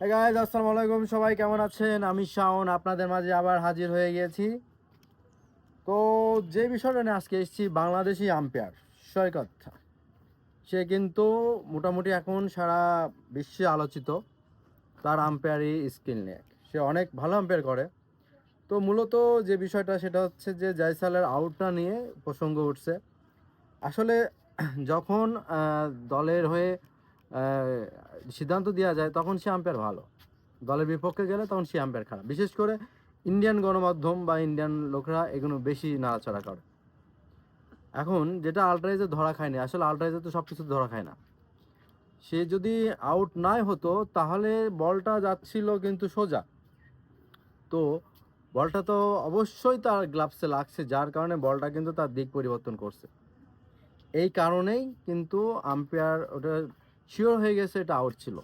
Guys আসসালামু আলাইকুম। সবাই কেমন আছেন? আমি শাওন, আপনাদের মাঝে আবার হাজির হয়ে গিয়েছি। তো যে বিষয়টা নিয়ে আজকে এসেছি, বাংলাদেশি আম্পায়ার, সৈকত। সে কিন্তু মোটামুটি এখন সারা বিশ্বে আলোচিত তার আম্পায়ারি স্কিল নিয়ে। সে অনেক ভালো আম্পায়ার করে। তো মূলত যে বিষয়টা, সেটা হচ্ছে যে জয়সালের আউটটা নিয়ে প্রসঙ্গ উঠছে। আসলে, যখন দলের হয়ে সিদ্ধান্ত দেওয়া যায় তখন সে আম্পায়ার ভালো। দলের বিপক্ষে গেলে তখন সে আম্পায়ার খারাপ। বিশেষ করে ইন্ডিয়ান গণমাধ্যম বা ইন্ডিয়ান লোকরা এগুলো বেশি নাড়াচাড়া করে। এখন যেটা আলট্রাইজে ধরা খায়নি, আসলে আলট্রাইজে তো সব কিছু ধরা খায় না। সে যদি আউট নাই হতো, তাহলে বলটা যাচ্ছিল কিন্তু সোজা। তো বলটা তো অবশ্যই তার গ্লাভসে লাগছে, যার কারণে বলটা কিন্তু তার দিক পরিবর্তন করছে। এই কারণেই কিন্তু আম্পায়ার ওটা শিওর হয়ে গেছে এটা আউট ছিল।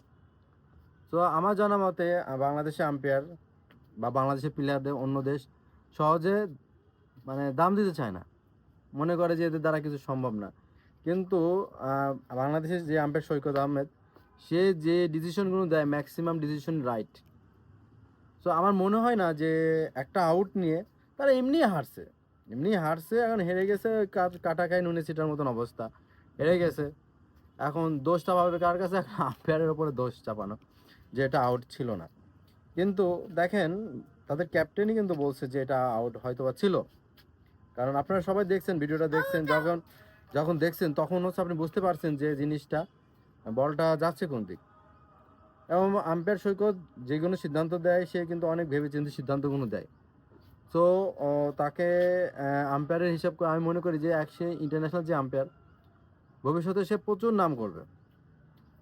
তো আমার জানা মতে বাংলাদেশে আম্পায়ার বা বাংলাদেশের প্লেয়ারদের অন্য দেশ সহজে মানে দাম দিতে চায় না। মনে করে যে এদের দ্বারা কিছু সম্ভব না। কিন্তু বাংলাদেশের যে আম্পায়ার সৈকত আহমেদ, সে যে ডিসিশনগুলো দেয় ম্যাক্সিমাম ডিসিশন রাইট তো আমার মনে হয় না যে একটা আউট নিয়ে তারা এমনি হারছে। এমনি হারছে, এখন হেরে গেছে কাটা খায় নুনে সিটার মতন অবস্থা। হেরে গেছে। এখন দোষটা পাবে কার কাছে? আম্পায়ারের ওপরে দোষ চাপানো যে এটা আউট ছিল না। কিন্তু দেখেন তাদের ক্যাপ্টেনই কিন্তু বলছে যে এটা আউট হয়তো বা ছিল। কারণ আপনারা সবাই দেখছেন ভিডিওটা দেখছেন যখন যখন দেখছেন তখন হচ্ছে আপনি বুঝতে পারছেন যে জিনিসটা বলটা যাচ্ছে কোন দিক। এবং আম্পায়ার সৈকত যে কোনো সিদ্ধান্ত দেয় সে কিন্তু অনেক ভেবেচিন্তে সিদ্ধান্তগুলো দেয়। তো তাকে আম্পায়ারের হিসাব করে আমি মনে করি যে এক সে ইন্টারন্যাশনাল যে আম্পায়ার ভবিষ্যতে সে প্রচুর নাম করবে।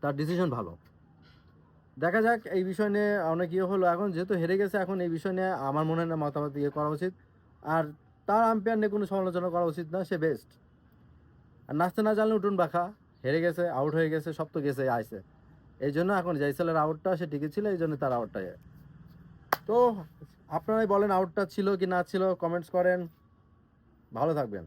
তার ডিসিশন ভালো। দেখা যাক এই বিষয় নিয়ে অনেক ইয়ে হলো এখন, যেহেতু হেরে গেছে এখন এই বিষয় নিয়ে আমার মনে হয় না মতামত ইয়ে করা উচিত। আর তার আম্পায়ার নিয়ে কোনো সমালোচনা করা উচিত না, সে বেস্ট আর নাচতে না জানলে উঠুন বাখা হেরে গেছে আউট হয়ে গেছে, সব তো গেছে আইসে এই জন্য এখন জাইসালের আউটটা সে টিকে ছিল, এই জন্য তার আউটটা তো আপনারাই বলেন আউটটা ছিল কি না ছিল কমেন্টস করেন। ভালো থাকবেন।